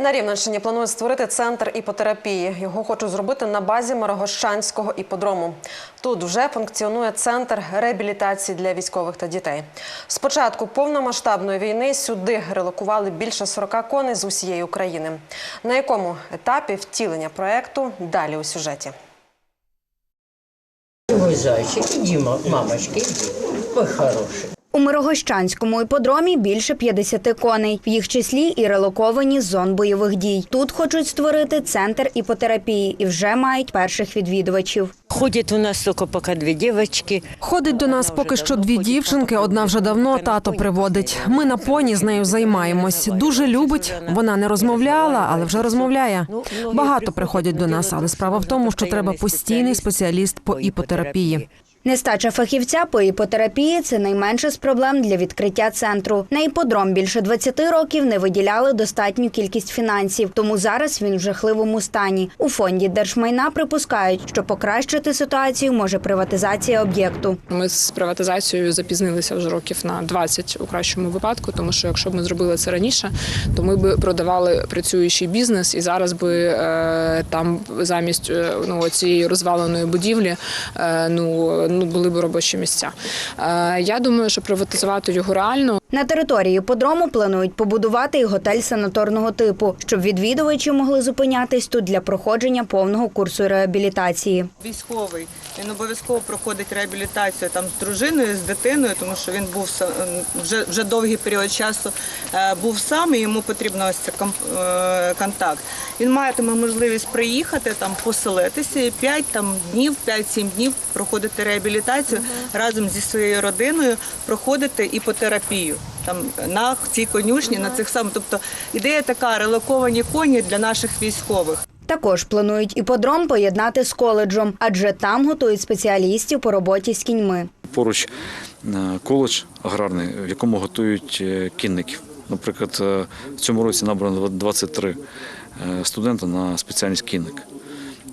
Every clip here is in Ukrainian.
На Рівненщині планують створити центр іпотерапії. Його хочуть зробити на базі Марогощанського іподрому. Тут вже функціонує центр реабілітації для військових та дітей. З початку повномасштабної війни сюди релокували більше 40 коней з усієї України. На якому етапі втілення проекту далі у сюжеті. Мой зайчик, иди, ма- мамочка, иди. У Мирогощанському іподромі більше 50 коней, в їх числі і релоковані з зон бойових дій. Тут хочуть створити центр іпотерапії і вже мають перших відвідувачів. Ходит у нас только пока две девочки. Ходить до нас поки що дві дівчинки. Одна вже давно тато приводить. Ми на поні з нею займаємось. Дуже любить. Вона не розмовляла, але вже розмовляє. Багато приходять до нас, але справа в тому, що треба постійний спеціаліст по іпотерапії. Нестача фахівця по іпотерапії це найменша з проблем для відкриття центру. На іподром більше 20 років не виділяли достатню кількість фінансів, тому зараз він в жахливому стані. У фонді держмайна припускають, що покращити ситуацію може приватизація об'єкту. Ми з приватизацією запізнилися вже років на 20 у кращому випадку, тому що якщо б ми зробили це раніше, то ми б продавали працюючий бізнес, і зараз би е, там замість е, ну цієї розваленої будівлі е, ну, ну були б робочі місця. Е, я думаю, що приватизувати його реально На території подрому планують побудувати і готель санаторного типу, щоб відвідувачі могли зупинятись тут для проходження повного курсу реабілітації. Військовий він обов'язково проходить реабілітацію там з дружиною, з дитиною, тому що він був са- вже вже довгий період часу е, був сам, і йому потрібно ось це ком- е, контакт. Він матиме можливість приїхати там, поселитися і 5 там днів, 5-7 днів проходити реабілітацію разом зі своєю родиною, проходити іпотерапію. Там на цій конюшні, на цих самих. Тобто ідея така релоковані коні для наших військових. Також планують іподром поєднати з коледжем, адже там готують спеціалістів по роботі з кіньми. Поруч е, коледж аграрний, в якому готують е, кінників. Наприклад, е, в цьому році набрано 23 е, студента на спеціальність кінник.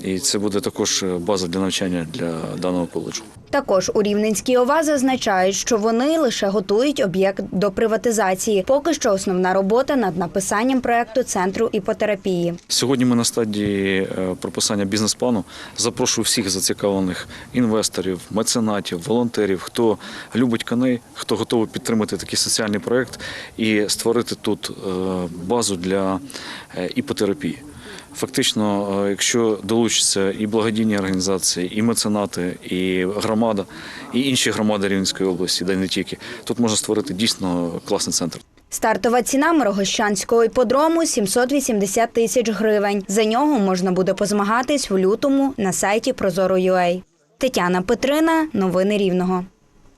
І це буде також е, база для навчання для даного коледжу. Також у Рівненській ОВА зазначають, що вони лише готують об'єкт до приватизації. Поки що основна робота над написанням проекту центру іпотерапії. Сьогодні ми на стадії е, прописання бізнес-плану. Запрошую всіх зацікавлених інвесторів, меценатів, волонтерів, хто любить коней, хто готовий підтримати такий соціальний проект і створити тут е, базу для іпотерапії. Фактично, е, якщо долучаться і благодійні організації, і меценати, і громада, і інші громади Рівненської області, де не тільки, тут можна створити дійсно класний центр. Стартова ціна Мирогощанського іподрому – 780 тисяч гривень. За нього можна буде позмагатись в лютому на сайті Прозоро.ua. Тетяна Петрина. Новини Рівного.